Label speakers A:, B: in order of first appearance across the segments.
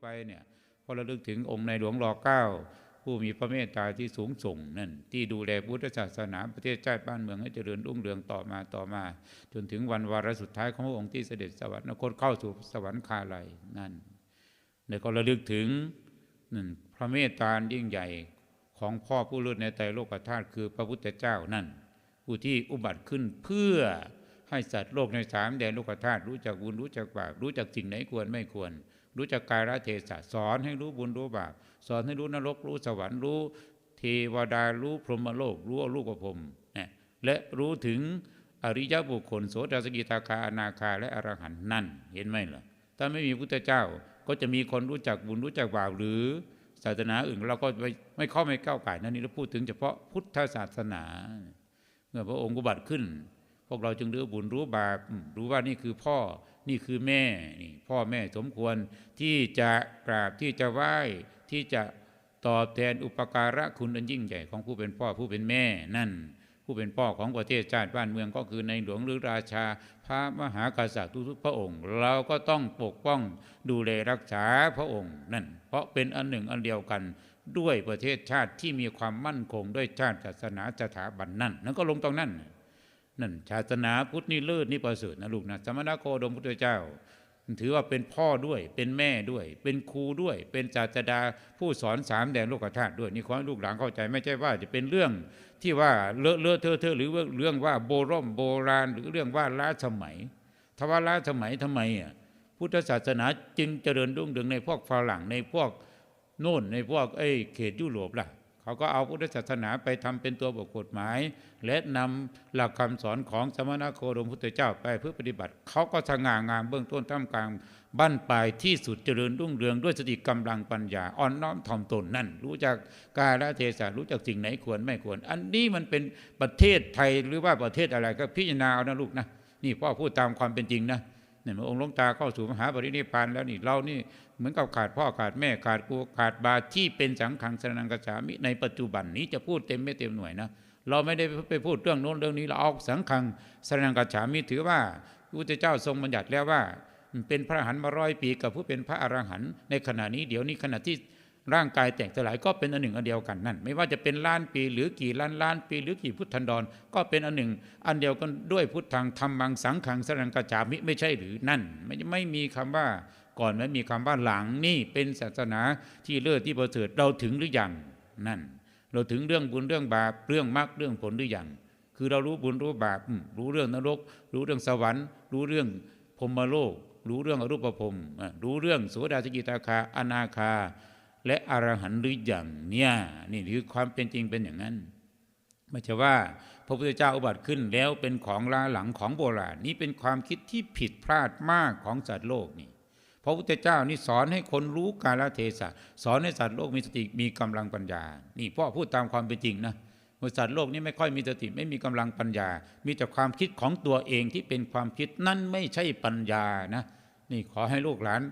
A: ไปเนี่ยพอระลึกถึงองค์ในหลวงรอเก้าผู้มีพระเมตตาที่สูงส่งนั่นที่ดูแลพุทธศาสนาประเทศชาติบ้านเมืองให้เจริญรุ่งเรืองต่อมาต่อมา จนถึงวันวาระสุดท้ายของพระองค์ที่เสด็จสวรรคตเข้าสู่สวรรคาลัยนั่นในก็ระลึกถึงนั่นพระเมตตายิ่งใหญ่ของพ่อผู้เลิศในไตรโลกธาตุคือพระพุทธเจ้านั่น ผู้ที่อุบัติขึ้นเพื่อให้สัตว์โลกในสามแดนโลกธาตุรู้จักบุญรู้จักบาปรู้จักสิ่งไหนควรไม่ควร รู้จักกาลเทศะสอนให้รู้บุญรู้บาปสอนให้รู้นรกรู้สวรรค์รู้เทวดารู้พรหมโลก รู้รูปภพนะและรู้ถึงอริยบุคคลโสดาสกิทาคาอนาคาและอรหันต์นั่น เห็นไหมล่ะถ้าไม่มีพุทธเจ้าก็จะมีคนรู้จักบุญรู้จักบาปหรือศาสนาอื่นเราก็ไม่ไม่เข้าไม่ก้าวไก่นั่นนี่เราพูดถึงเฉพาะพุทธศาสนา เมื่อพระองค์อุบัติขึ้น พวกเราจึงรู้บุญรู้บาปรู้ว่านี่คือพ่อ นี่คือแม่นี่พ่อแม่สมควรที่จะกราบที่จะไหว้ที่จะตอบแทนอุปการะคุณอันยิ่งใหญ่ของผู้เป็นพ่อผู้เป็นแม่นั่น ผู้เป็นพ่อของประเทศชาติบ้านเมืองก็คือในหลวงหรือราชา พระมหากษัตริย์ทุกๆพระองค์ เราก็ต้องปกป้องดูแลรักษาพระองค์นั่น เพราะเป็นอันหนึ่งอันเดียวกันด้วยประเทศชาติที่มีความมั่นคงด้วยชาติศาสนาสถาบันนั่น นั่นก็ลงตรงนั้น นั่นศาสนาพุทธนี่เลิศนี่ประเสริฐนะลูกนะสมณโคดมพุทธเจ้า ถือว่าเป็นพ่อด้วยเป็นแม่ด้วย เป็นครูด้วย เป็นศาสดาผู้สอนสามแดนโลกธาตุด้วยนี่ขอให้ลูกหลานเข้าใจไม่ใช่ว่าจะเป็นเรื่องที่ว่าเลอะเลอะเทอะเทอะหรือว่าเรื่องว่าโบรมโบราณหรือเรื่องว่าล้าสมัยถ้าว่าล้าสมัยทำไมอะพุทธศาสนาจึงเจริญรุ่งเรืองในพวกฝรั่งในพวกโน่นในพวกเอ้เขตยุโรปล่ะ เขาก็เอาพุทธศาสนาไปทำเป็นตัวบทกฎหมาย และนำหลักคำสอนของสมณโคดมพุทธเจ้าไปเพื่อปฏิบัติ เขาก็สง่างามเบื้องต้นท่ามกลางบั้นปลายที่สุดเจริญรุ่งเรืองด้วยสติกำลังปัญญาอ่อนน้อมถ่อมตนนั่น รู้จักกาลเทศะรู้จักสิ่งไหนควรไม่ควร อันนี้มันเป็นประเทศไทยหรือว่าประเทศอะไรก็พิจารณาเอานะลูกนะนี่พ่อพูดตามความเป็นจริงนะ เนี่ยเมื่อองค์หลวงตาเข้าสู่มหาปรินิพพานแล้วนี่เรานี่เหมือนกับขาดพ่อขาดแม่ขาดครูขาดบาที่เป็นสังขังสนังกษามิในปัจจุบันนี้จะพูดเต็มไม่เต็มหน่วยนะเราไม่ได้ไปพูดเรื่องโน้นเรื่องนี้เราเอาสังขังสนังกษามิถือว่าพระเจ้าทรงบัญญัติแล้วว่าเป็นพระหันมาร้อยปีกับผู้เป็นพระอรหันต์ในขณะนี้เดี๋ยวนี้ขณะที่ ร่างกายแตกสลายก็เป็นอันหนึ่งอันเดียวกันนั่น ไม่ว่าจะเป็นล้านปีหรือกี่ล้านล้านปี หรือกี่พุทธันดร ก็เป็นอันหนึ่ง อันเดียวกันด้วยพุทธังธรรมังสังขังสรังกจามิไม่ใช่หรือนั่น ไม่ไม่มีคำว่าก่อนไม่มีคำว่าหลังนี่เป็นศาสนาที่เลิศที่ประเสริฐเราถึงหรือยังนั่น เราถึงเรื่องบุญเรื่องบาปเรื่องมรรคเรื่องผลหรือยังคือเรารู้บุญรู้บาปรู้เรื่องนรก รู้เรื่องสวรรค์ รู้เรื่องพรมโลก รู้เรื่องอรูปภพอะรู้เรื่องโสดาสกิตาคาอนาคา และอรหันต์หรืออย่างเนี่ยนี่คือความเป็นจริงเป็นอย่างนั้นไม่ใช่ว่าพระพุทธเจ้าอุบัติขึ้นแล้วเป็นของล้าหลังของโบราณนี่เป็นความคิดที่ผิดพลาดมากของสัตว์โลกนี่พระพุทธเจ้านี่สอนให้คนรู้กาลเทศะสอนให้สัตว์โลกมีสติมีกำลังปัญญา นี่พ่อพูดตามความเป็นจริงนะว่าสัตว์โลกนี่ไม่ค่อยมีสติไม่มีกำลังปัญญา มีแต่ความคิดของตัวเองที่เป็นความคิดนั่นไม่ใช่ปัญญานะนี่ขอให้ลูกหลาน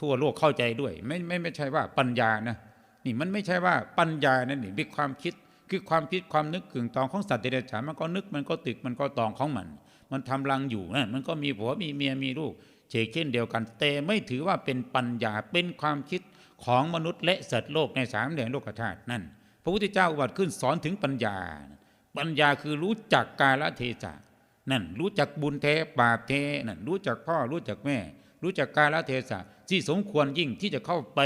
A: ทั่วโลกเข้าใจด้วย ไม่ไม่ไม่ใช่ว่าปัญญานะนี่มันไม่ใช่ว่าปัญญานั่นนี่เป็นความคิดคือความคิดความนึกกึ่งตองของสัตว์เดรัจฉานมันก็นึกมันก็ตึกมันก็ตองของมัน มันทำรังอยู่นะมันก็มีผัวมีเมียมีลูกเฉกเช่นเดียวกัน แต่ไม่ถือว่าเป็นปัญญาเป็นความคิดของมนุษย์และสัตว์โลกในสามแดนโลกธาตุนั่น พระพุทธเจ้าอุบัติขึ้นสอนถึงปัญญา ปัญญาคือรู้จักกาลเทศะนั่นรู้จักบุญแท้บาปแท้นั่นรู้จักพ่อรู้จักแม่ รู้จักกาลเทศะที่สมควรยิ่งที่จะเข้าไป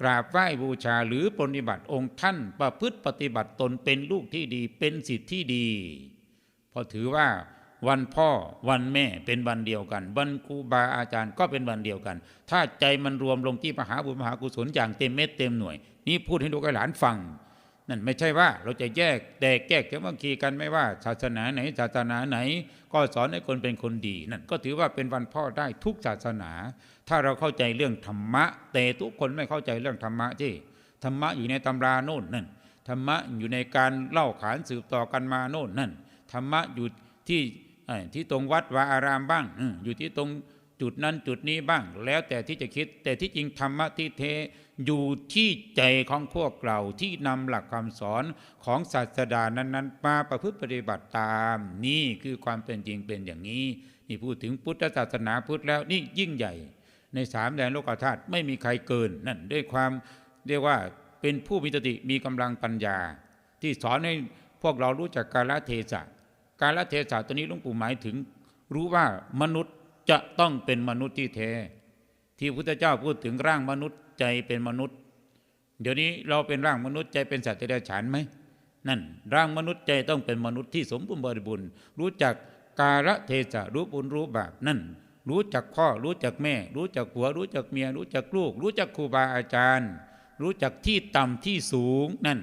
A: กราบไหว้บูชาหรือปฏิบัติองค์ท่านประพฤติปฏิบัติตนเป็นลูกที่ดีเป็นสิทธิ์ที่ดีเพอถือว่าวันพ่อวันแม่เป็นวันเดียวกัน วันครูบาอาจารย์ก็เป็นวันเดียวกัน ถ้าใจมันรวมลงที่มหาบุญมหากุศลอย่างเต็มเม็ดเต็มหน่วย นี่พูดให้ลูกให้หลานฟัง นั่นไม่ใช่ว่าเราจะแยกแตกแยกจะว่าคีกันไม่ว่า ศาสนาไหน ศาสนาไหน ก็สอนให้คนเป็นคนดีนั่นก็ถือว่าเป็นวันพ่อได้ทุกศาสนา ถ้าเราเข้าใจเรื่องธรรมะ แต่ทุกคนไม่เข้าใจเรื่องธรรมะที่ธรรมะอยู่ในตำราโน่นนั่นธรรมะอยู่ในการเล่าขานสืบต่อกันมาโน่นนั่นธรรมะอยู่ที่ที่ตรงวัดวาอารามบ้างอยู่ที่ตรง จุดนั้นจุดนี้บ้าง แล้วแต่ที่จะคิด แต่ที่จริงธรรมะที่เทอยู่ที่ใจของพวกเราที่นำหลักคำสอนของศาสดานั้น ๆ มาประพฤติปฏิบัติตาม นี่คือความเป็นจริงเป็นอย่างนี้ นี่พูดถึงพุทธศาสนาพุทธแล้วนี่ยิ่งใหญ่ ในสามแดนโลกธาตุไม่มีใครเกินนั่นด้วยความเรียกว่าเป็นผู้มีสติมีกำลังปัญญา ที่สอนให้พวกเรารู้จักกาลเทศะกาลเทศะตัวนี้หลวงปู่หมายถึงรู้ว่ามนุษย์ จะต้องเป็นมนุษย์ที่แท้ ที่พุทธเจ้าพูดถึงร่างมนุษย์ใจเป็นมนุษย์ เดี๋ยวนี้เราเป็นร่างมนุษย์ใจเป็นสัตว์เดรัจฉานไหมนั่น ร่างมนุษย์ใจต้องเป็นมนุษย์ที่สมบูรณ์บริบูรณ์รู้จักกาลเทศะรู้บุญรู้บาปนั่น รู้จักพ่อรู้จักแม่ รู้จักผัว รู้จักเมีย รู้จักลูก รู้จักครูบาอาจารย์ รู้จักที่ต่ำที่สูงนั่น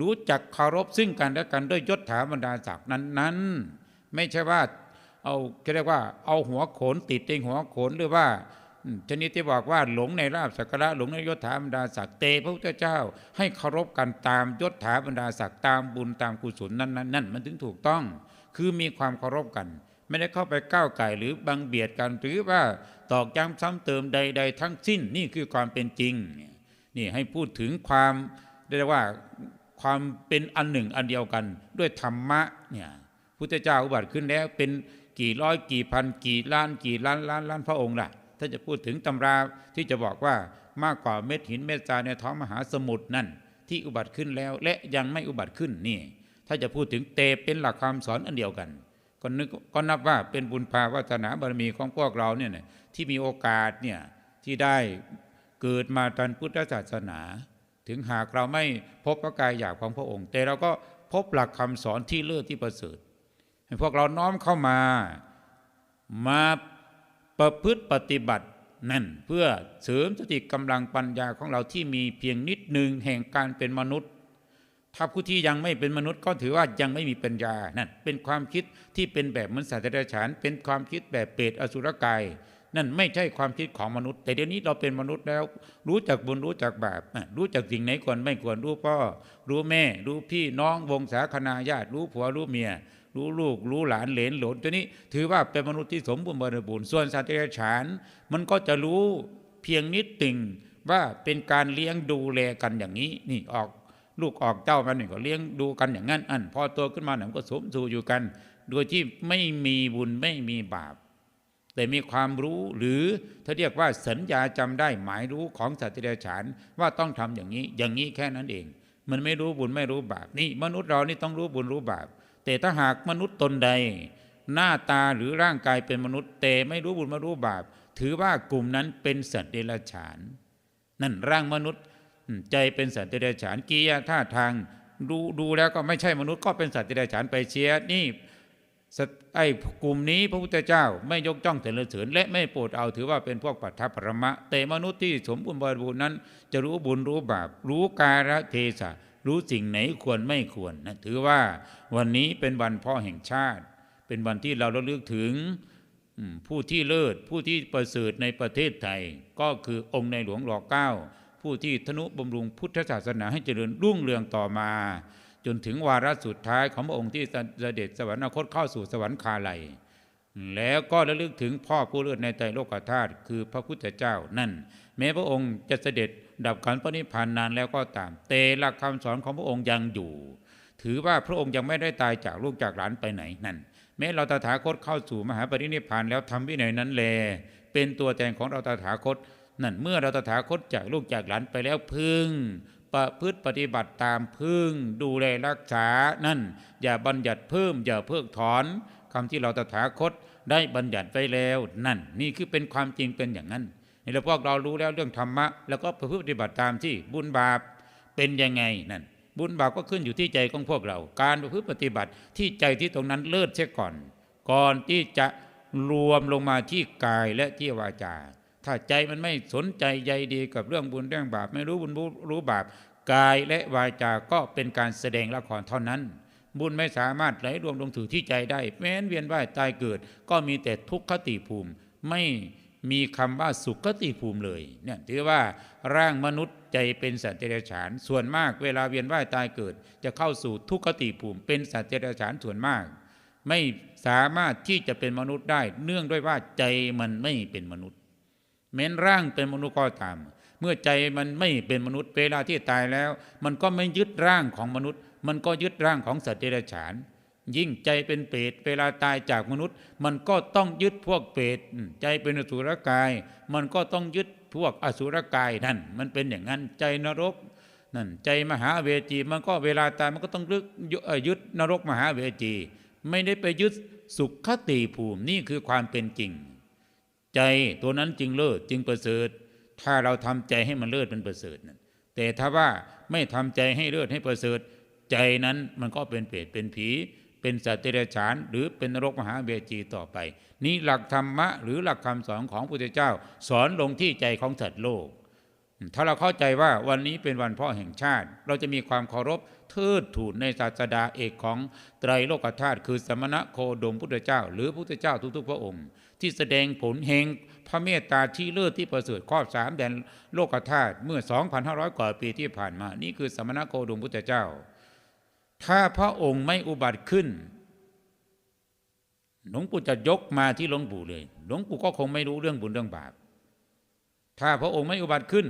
A: รู้จักเคารพซึ่งกันและกันด้วยยศถาบรรดาศักดิ์นั้นนั้นๆไม่ใช่ว่า เอาเรียกว่าเอาหัวโขนติดเองหัวโขนหรือว่าชนิดที่บอกว่าหลงในลาบสักการะหลงในยศถาบรรดาศักดิ์เตพระพุทธเจ้า ให้เคารพกันตามยศถาบรรดาศักดิ์ตามบุญตามกุศลนั้นนั้นนั่นมันถึงถูกต้อง คือมีความเคารพกัน ไม่ได้เข้าไปก้าวไก่หรือบังเบียดกันหรือว่าตอกย้ำซ้ำเติมใด ๆ ทั้งสิ้นนี่คือความเป็นจริงนี่ให้พูดถึงความเรียกว่าความเป็นอันหนึ่งอันเดียวกันด้วยธรรมะเนี่ยพุทธเจ้าอุบัติขึ้นแล้วเป็น กี่ร้อยกี่พัน กี่ล้าน กี่ล้านล้านล้านพระองค์ล่ะ ถ้าจะพูดถึงตำราที่จะบอกว่ามากกว่าเม็ดหินเม็ดทรายในท้องมหาสมุทรนั่น ที่อุบัติขึ้นแล้วและยังไม่อุบัติขึ้นนี่ ถ้าจะพูดถึงเตเป็นหลักคำสอนอันเดียวกันก็นึกก็นับว่าเป็นบุญภาวาสนาบารมีของพวกเราเนี่ยที่มีโอกาสเนี่ยที่ได้เกิดมาตอนพุทธศาสนา ถึงหากเราไม่พบพระกายหยาบของพระองค์ แต่เราก็พบหลักคำสอนที่เลิศที่ประเสริฐ พวกเราน้อมเข้ามามาประพฤติปฏิบัตินั่นเพื่อเสริมสติกำลังปัญญาของเราที่มีเพียงนิดหนึ่งแห่งการเป็นมนุษย์ ถ้าผู้ที่ยังไม่เป็นมนุษย์ก็ถือว่ายังไม่มีปัญญานั่นเป็นความคิดที่เป็นแบบเหมือนสัตว์เดรัจฉาน เป็นความคิดแบบเปรตอสุรกาย นั่นไม่ใช่ความคิดของมนุษย์ แต่เดี๋ยวนี้เราเป็นมนุษย์แล้ว รู้จักบุญรู้จักบาปรู้จักสิ่งไหนควรไม่ควรรู้พ่อรู้แม่ รู้พี่น้องวงศาคณาญาติรู้ผัวรู้เมีย รู้ลูก รู้หลานเหลนหลนตัวนี้ ถือว่าเป็นมนุษย์ที่สมบูรณ์บริบูรณ์ส่วนสัตว์เดรัจฉาน มันก็จะรู้เพียงนิดติ่งว่าเป็นการเลี้ยงดูแลกันอย่างนี้ นี่ออกลูกออกเจ้ามันนี่ก็เลี้ยงดูกันอย่างนั้นอันพอโตขึ้นมาหนังก็สมสู่อยู่กัน โดยที่ไม่มีบุญไม่มีบาป แต่มีความรู้หรือถ้าเรียกว่าสัญญาจำได้หมายรู้ของสัตว์เดรัจฉานว่าต้องทำอย่างนี้ อย่างนี้แค่นั้นเอง มันไม่รู้บุญไม่รู้บาปนี่มนุษย์เรานี่ต้องรู้บุญรู้บาป แต่ถ้าหากมนุษย์ตนใด หน้าตาหรือร่างกายเป็นมนุษย์ แต่ไม่รู้บุญไม่รู้บาป ถือว่ากลุ่มนั้นเป็นสัตว์เดรัจฉาน นั่นร่างมนุษย์ใจเป็นสัตว์เดรัจฉานกิริยาท่าทางดูดูแล้วก็ไม่ใช่มนุษย์ก็เป็นสัตว์เดรัจฉานไปเชียร์นี่ไอ้กลุ่มนี้พระพุทธเจ้าไม่ยกจ้องแต่ละเสริญและไม่โปรดเอาถือว่าเป็นพวกปัทภปรมะ แต่มนุษย์ที่สมบูรณ์บริบูรณ์นั้น จะรู้บุญรู้บาปรู้กาลเทศะ รู้สิ่งไหนควรไม่ควรนะถือว่าวันนี้เป็นวันพ่อแห่งชาติ เป็นวันที่เราระลึกถึงผู้ที่เลิศผู้ที่ประเสริฐในประเทศไทย ก็คือองค์ในหลวงรอเก้าผู้ที่ทนุบำรุงพุทธศาสนาให้เจริญรุ่งเรืองต่อมา จนถึงวาระสุดท้ายของพระองค์ที่เสด็จสวรรคตเข้าสู่สวรรคาลัย แล้วก็ระลึกถึงพ่อผู้เลิศในใจโลกธาตุคือพระพุทธเจ้านั่น แม้พระองค์จะเสด็จดับขันธ์ปณิพพานนานแล้วก็ตาม แต่หลักคำสอนของพระองค์ยังอยู่ ถือว่าพระองค์ยังไม่ได้ตายจากลูกจากหลานไปไหนนั่น แม้เราตถาคตเข้าสู่มหาปรินิพพานแล้วทำวินัยนั้นแล เป็นตัวแทนของเราตถาคต นั่นเมื่อเราตถาคตจากลูกจากหลานไปแล้วพึงประพฤติปฏิบัติตามพึงดูแลรักษานั่น อย่าบัญญัติเพิ่มอย่าเพิกถอนคำที่เราตถาคต ได้บัญญัติไว้แล้วนั่น นี่คือเป็นความจริงเป็นอย่างนั้นนี่เราพวกเรารู้แล้วเรื่องธรรมะ แล้วก็ประพฤติปฏิบัติตามที่บุญบาปเป็นยังไงนั่น บุญบาปก็ขึ้นอยู่ที่ใจของพวกเรา การประพฤติปฏิบัติที่ใจที่ตรงนั้นเลิศเสียก่อน ก่อนที่จะรวมลงมาที่กายและที่วาจา ถ้าใจมันไม่สนใจใยดีกับเรื่องบุญเรื่องบาป ไม่รู้บุญรู้บาปกายและวาจาก็เป็นการแสดงละครเท่านั้น บุญไม่สามารถไหลรวมลงถือที่ใจได้ แม้นเวียนว่ายตายเกิด ก็มีแต่ทุกขติภูมิ ไม่มีคำว่าสุขติภูมิเลยเนี่ยถือว่าร่างมนุษย์ใจเป็นสัตว์เดรัจฉาน ส่วนมากเวลาเวียนว่ายตายเกิด จะเข้าสู่ทุกขติภูมิ เป็นสัตว์เดรัจฉานส่วนมาก ไม่สามารถที่จะเป็นมนุษย์ได้ เนื่องด้วยว่าใจมันไม่เป็นมนุษย์ แม้นร่างเป็นมนุษย์ก็ตาม เมื่อใจมันไม่เป็นมนุษย์ เวลาที่ตายแล้ว มันก็ไม่ยึดร่างของมนุษย์ มันก็ยึดร่างของสัตว์เดรัจฉาน ยิ่งใจเป็นเปรตเวลาตายจากมนุษย์ มันก็ต้องยึดพวกเปรตใจเป็นอสุรกาย มันก็ต้องยึดพวกอสุรกายนั่น มันเป็นอย่างนั้นใจนรกนั่นใจมหาเวจีมันก็เวลาตายมันก็ต้องยึดยึดนรกมหาเวจี ไม่ได้ไปยึดสุขคติภูมินี่คือความเป็นจริง ใจตัวนั้นจึงเลิศจึงประเสริฐ ถ้าเราทำใจให้มันเลิศเป็นประเสริฐนั่นแต่ถ้าว่าไม่ทำใจให้เลิศให้ประเสริฐ ใจนั้นมันก็เป็นเปรตเป็นผี เป็นสัตว์เดรัจฉาน หรือเป็นนรกมหาเวจีต่อไป นี่หลักธรรมะหรือหลักคำสอนของพระพุทธเจ้า สอนลงที่ใจของสัตว์โลก ถ้าเราเข้าใจว่าวันนี้เป็นวันพ่อแห่งชาติ เราจะมีความเคารพเทิดทูนในศาสดาเอกของไตรโลกธาตุคือสมณะโคดมพุทธเจ้า หรือพุทธเจ้าทุกๆ พระองค์ ที่แสดงผลแห่งพระเมตตาที่เลิศที่ประเสริฐครอบสามแดนโลกธาตุเมื่อ 2,500 กว่าปีที่ผ่านมา นี่คือสมณะโคดมพุทธเจ้า ถ้าพระองค์ไม่อุบัติขึ้น หลวงปู่จะยกมาที่หลวงปู่เลย หลวงปู่ก็คงไม่รู้เรื่องบุญเรื่องบาป ถ้าพระองค์ไม่อุบัติขึ้น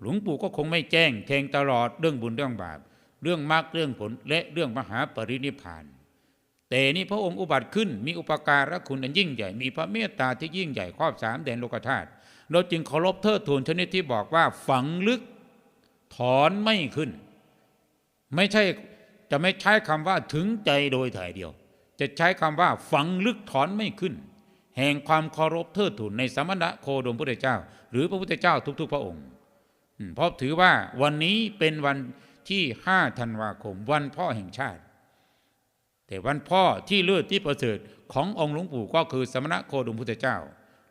A: หลวงปู่ก็คงไม่แจ้งแทงตลอดเรื่องบุญเรื่องบาป เรื่องมรรคเรื่องผลและเรื่องมหาปรินิพาน แต่นี่พระองค์อุบัติขึ้น มีอุปการะคุณอันยิ่งใหญ่ มีพระเมตตาที่ยิ่งใหญ่ครอบสามแดนโลกธาตุ เราจึงเคารพเทิดทูนชนิดที่บอกว่าฝังลึกถอนไม่ขึ้น ไม่ใช่ จะไม่ใช้คำว่าถึงใจโดยถ่ายเดียว จะใช้คำว่าฝังลึกถอนไม่ขึ้น แห่งความเคารพเทิดทูนในสมณะโคดมพุทธเจ้า หรือพระพุทธเจ้าทุก ๆ พระองค์เพราะถือว่าวันนี้เป็นวันที่5ธันวาคม วันพ่อแห่งชาติ แต่วันพ่อที่เลิศที่ประเสริฐขององค์หลวงปู่ก็คือสมณะโคดมพุทธเจ้า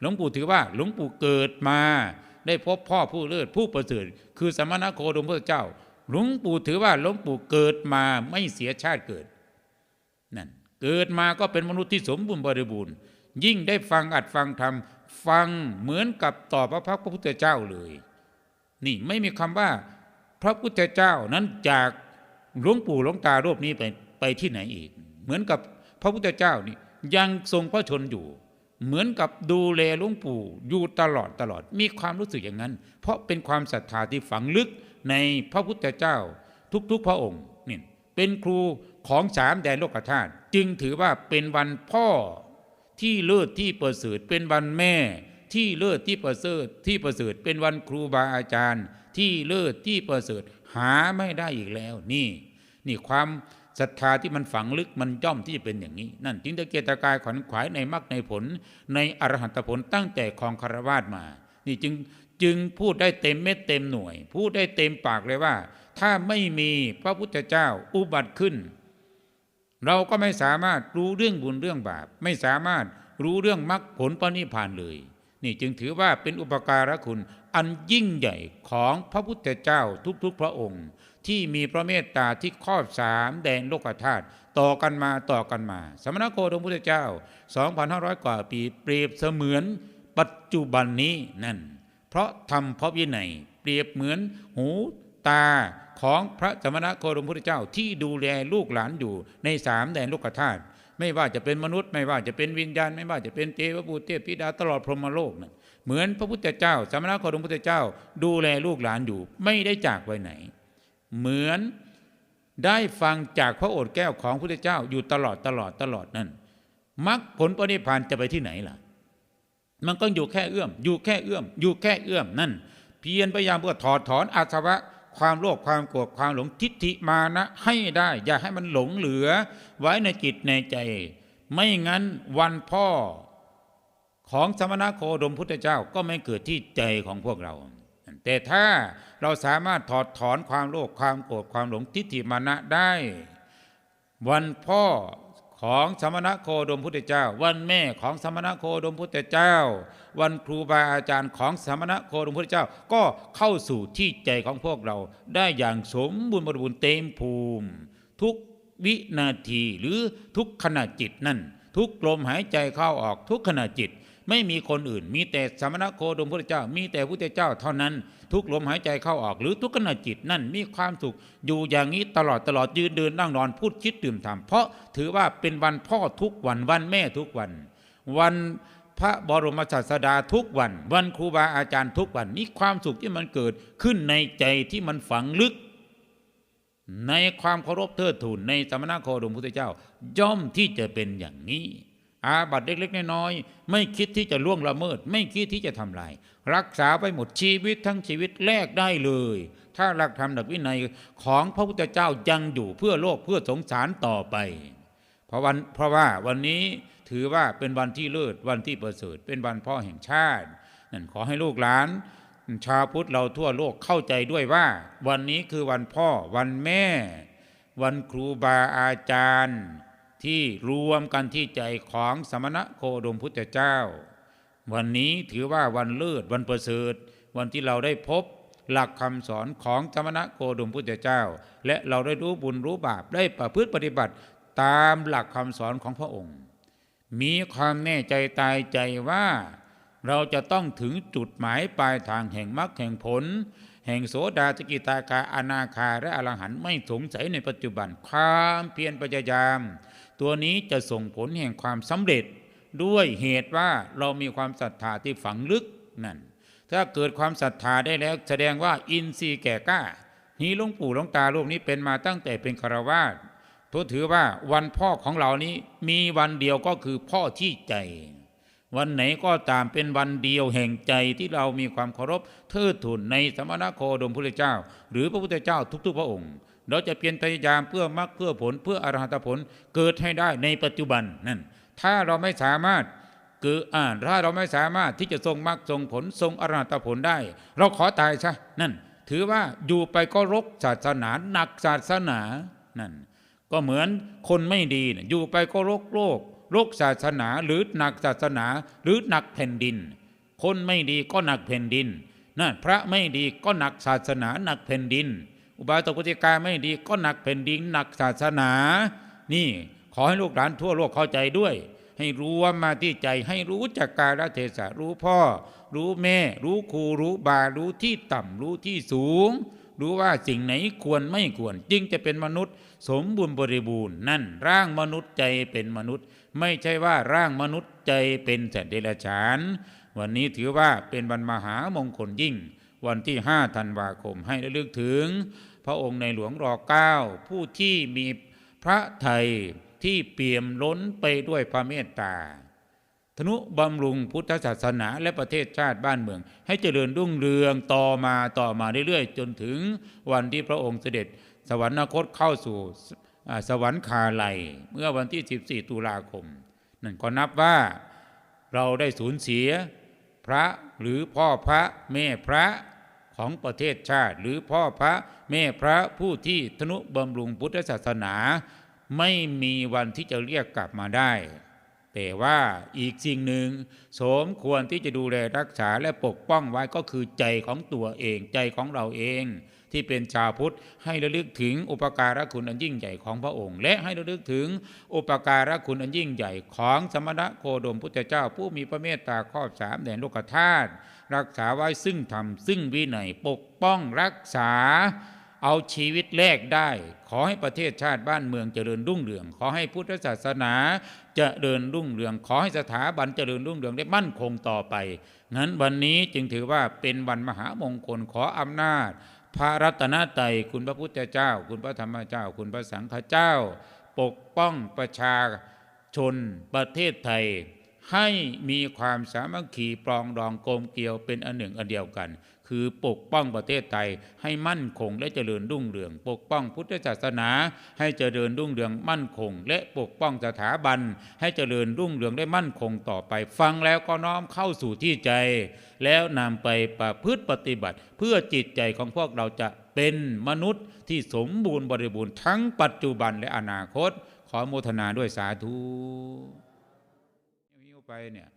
A: หลวงปู่ถือว่าหลวงปู่เกิดมา ได้พบพ่อผู้เลิศผู้ประเสริฐคือสมณะโคดมพุทธเจ้า หลวงปู่ถือว่าหลวงปู่เกิดมาไม่เสียชาติเกิดนั่นเกิดมาก็เป็นมนุษย์ที่สมบูรณ์บริบูรณ์ ยิ่งได้ฟังอัดฟังธรรมฟังเหมือนกับต่อพระพักพระพุทธเจ้าเลย นี่ไม่มีคำว่า พระพุทธเจ้านั้นจากหลวงปู่หลวงตารูปนี้ไปไปที่ไหนอีก เหมือนกับพระพุทธเจ้านี่ยังทรงพระชนอยู่ เหมือนกับดูแลหลวงปู่อยู่ตลอดตลอด มีความรู้สึกอย่างนั้น เพราะเป็นความศรัทธาที่ฝังลึก ในพระพุทธเจ้าทุกๆพระองค์นี่เป็นครูของสามแดนโลกธาตุจึงถือว่าเป็นวันพ่อที่เลิศที่ประเสริฐเป็นวันแม่ที่เลิศที่ประเสริฐที่ประเสริฐเป็นวันครูบาอาจารย์ ที่เลิศที่ประเสริฐหาไม่ได้อีกแล้วนี่ นี่ความศรัทธาที่มันฝังลึกมันย่อมที่จะเป็นอย่างนี้ นั่นจึงตะเกียกตะกายขวัญขวายในมรรคในผล ในอรหันตผลตั้งแต่ครองคารวาสมา นี่จึง จึงพูดได้เต็มเม็ดเต็มหน่วย พูดได้เต็มปากเลยว่า ถ้าไม่มีพระพุทธเจ้าอุบัติขึ้น เราก็ไม่สามารถรู้เรื่องบุญเรื่องบาป ไม่สามารถรู้เรื่องมรรคผลปณิพานเลย นี่จึงถือว่าเป็นอุปการะคุณอันยิ่งใหญ่ของพระพุทธเจ้าทุกๆพระองค์ ที่มีพระเมตตาที่ครอบสามแดนโลกธาตุต่อกันมาต่อกันมา สมณโคดมพุทธเจ้า 2,500 กว่าปีเปรียบเสมือนปัจจุบันนี้นั่น เพราะทำเพราะวินัย เปรียบเหมือนหูตาของพระสมณโคดมพุทธเจ้าที่ดูแลลูกหลานอยู่ในสามแดนโลกธาตุไม่ว่าจะเป็นมนุษย์ไม่ว่าจะเป็นวิญญาณ ไม่ว่าจะเป็นเทวบุตรเทพธิดาตลอดพรหมโลกนะเหมือนพระพุทธเจ้า สมณโคดมพุทธเจ้า ดูแลลูกหลานอยู่ ไม่ได้จากไปไหน เหมือนได้ฟังจากพระโอษฐ์แก้วของพระพุทธเจ้าอยู่ตลอดตลอดตลอดนั่นมรรคผลปณิพพานจะไปที่ไหนล่ะ มันก็อยู่แค่เอื้อม อยู่แค่เอื้อม อยู่แค่เอื้อมนั่น เพียรพยายามเพื่อถอดถอนอาสวะ ความโลภความโกรธความหลงทิฏฐิมานะให้ได้ อย่าให้มันหลงเหลือ ไว้ในจิตในใจ ไม่งั้นวันพ่อของสมณโคดมพุทธเจ้าก็ไม่เกิดที่ใจของพวกเรา แต่ถ้าเราสามารถถอดถอนความโลภความโกรธความหลงทิฏฐิมานะได้ วันพ่อ ของสมณะโคดมพุทธเจ้า วันแม่ของสมณะโคดมพุทธเจ้า วันครูบาอาจารย์ของสมณะโคดมพุทธเจ้า ก็เข้าสู่ที่ใจของพวกเราได้อย่างสมบูรณ์บริบูรณ์เต็มภูมิ ทุกวินาทีหรือทุกขณะจิตนั่น ทุกลมหายใจเข้าออกทุกขณะจิต ไม่มีคนอื่น มีแต่สมณโคดมพุทธเจ้า มีแต่พุทธเจ้าเท่านั้น ทุกลมหายใจเข้าออก หรือทุกขณะจิตนั่นมีความสุข อยู่อย่างนี้ตลอดตลอดยืนเดินนั่งนอนพูดคิดดื่มทำเพราะถือว่าเป็นวันพ่อทุกวันวันแม่ทุกวัน วันพระบรมศาสดาทุกวัน วันครูบาอาจารย์ทุกวันนี่ความสุขที่มันเกิดขึ้นในใจที่มันฝังลึก ในความเคารพเทิดทูนในสมณโคดมพุทธเจ้า ย่อมที่จะเป็นอย่างนี้ อาบัตเล็กๆน้อยๆไม่คิดที่จะล่วงละเมิด ไม่คิดที่จะทำลาย รักษาไปหมดชีวิตทั้งชีวิตแลกได้เลย ถ้าหลักธรรมหลักวินัยของพระพุทธเจ้ายังอยู่เพื่อโลกเพื่อสงสารต่อไป เพราะวันเพราะว่าวันนี้ถือว่าเป็นวันที่เลิศวันที่ประเสริฐเป็นวันพ่อแห่งชาตินั่นขอให้ลูกหลาน ชาวพุทธเราทั่วโลกเข้าใจด้วยว่า วันนี้คือวันพ่อวันแม่ วันครูบาอาจารย์ ที่รวมกันที่ใจของสมณะโคดมพุทธเจ้า วันนี้ถือว่าวันเลิศวันประเสริฐวันที่เราได้พบหลักคำสอนของสมณะโคดมพุทธเจ้า และเราได้รู้บุญรู้บาปได้ประพฤติปฏิบัติตามหลักคำสอนของพระองค์ มีความแน่ใจตายใจว่าเราจะต้องถึงจุดหมายปลายทางแห่งมรรคแห่งผล แห่งโสดาสกิตาคาอนาคาและอรหันต์ไม่สงสัยในปัจจุบันความเพียรพยายาม ตัวนี้จะส่งผลแห่งความสำเร็จ ด้วยเหตุว่าเรามีความศรัทธาที่ฝังลึกนั่น ถ้าเกิดความศรัทธาได้แล้ว แสดงว่าอินทรีย์แก่กล้านี้หลวงปู่หลวงตารูปนี้เป็นมาตั้งแต่เป็นคารวาสทุถือว่าวันพ่อของเรานี้มีวันเดียวก็คือพ่อที่ใจ วันไหนก็ตามเป็นวันเดียวแห่งใจที่เรามีความเคารพเทิดทูนในสมณโคดมพุทธเจ้า หรือพระพุทธเจ้าทุกๆพระองค์ เราจะเพียรพยายามเพื่อมรรคเพื่อผลเพื่ออรหัตผลเกิดให้ได้ในปัจจุบันนั่นถ้าเราไม่สามารถเกิดอ่านถ้าเราไม่สามารถที่จะทรงมรรคทรงผลทรงอรหัตผลได้ เราขอตายซะนั่น ถือว่าอยู่ไปก็รกศาสนาหนักศาสนานั่นก็เหมือนคนไม่ดีอยู่ไปก็รกโลกโรคศาสนาหรือหนักศาสนาหรือหนักแผ่นดิน คนไม่ดีก็หนักแผ่นดินนั่นพระไม่ดีก็หนักศาสนาหนักแผ่นดิน อุบาสกอุบาสิกาไม่ดีก็หนักแผ่นดินหนักศาสนา นี่ขอให้ลูกหลานทั่วโลกเข้าใจด้วย ให้รู้ว่ามาที่ใจให้รู้จักกาลเทศะรู้พ่อ รู้แม่ รู้ครูรู้บารู้ที่ต่ำรู้ที่สูง รู้ว่าสิ่งไหนควรไม่ควร จึงจะเป็นมนุษย์ สมบูรณ์บริบูรณ์นั่น ร่างมนุษย์ใจเป็นมนุษย์ ไม่ใช่ว่าร่างมนุษย์ใจเป็นสัตว์เดรัจฉานวันนี้ถือว่าเป็นวันมหามงคลยิ่ง วันที่ 5 ธันวาคมให้ระลึกถึง พระองค์ในหลวงรอเก้าผู้ที่มีพระไทยที่เปี่ยมล้นไปด้วยพระเมตตาธนุบำรุงพุทธศาสนาและประเทศชาติบ้านเมือง ให้เจริญรุ่งเรืองต่อมาต่อมาเรื่อยๆ จนถึงวันที่พระองค์เสด็จสวรรคตเข้าสู่สวรรคาลัยเมื่อวันที่ 14 ตุลาคม นั่นก็นับว่าเราได้สูญเสีย พระหรือพ่อพระแม่พระ ของประเทศชาติ หรือพ่อพระแม่พระผู้ที่ธนุบำรุงพุทธศาสนา ไม่มีวันที่จะเรียกกลับมาได้ แต่ว่าอีกสิ่งหนึ่งสมควรที่จะดูแลรักษาและปกป้องไว้ก็คือใจของตัวเองใจของเราเอง ที่เป็นชาวพุทธให้ระลึกถึงอุปการะคุณอันยิ่งใหญ่ของพระองค์ และให้ระลึกถึงอุปการะคุณอันยิ่งใหญ่ของสมณะโคดมพุทธเจ้าผู้มีพระเมตตาครอบสามแดนโลกธาตุรักษาไว้ซึ่งธรรมซึ่งวินัยปกป้องรักษา เอาชีวิตแลกได้ ขอให้ประเทศชาติบ้านเมืองเจริญรุ่งเรือง ขอให้พุทธศาสนาเจริญรุ่งเรือง ขอให้สถาบันเจริญรุ่งเรืองได้มั่นคงต่อไปงั้นวันนี้จึงถือว่าเป็นวันมหามงคลขออำนาจ พระรัตนตรัยคุณพระพุทธเจ้า คุณพระธรรมเจ้า คุณพระสังฆเจ้า ปกป้องประชาชนประเทศไทย ให้มีความสามัคคีปรองดองกลมเกลียวเป็นอันหนึ่งอันเดียวกัน คือปกป้องประเทศไทยให้มั่นคงและเจริญรุ่งเรือง ปกป้องพุทธศาสนา ให้เจริญรุ่งเรืองมั่นคง และปกป้องสถาบัน ให้เจริญรุ่งเรืองได้มั่นคงต่อไป ฟังแล้วก็น้อมเข้าสู่ที่ใจ แล้วนำไปประพฤติปฏิบัติ เพื่อจิตใจของพวกเราจะเป็นมนุษย์ที่สมบูรณ์บริบูรณ์ทั้งปัจจุบันและอนาคต ขอโมทนาด้วยสาธุ ไปเนี่ย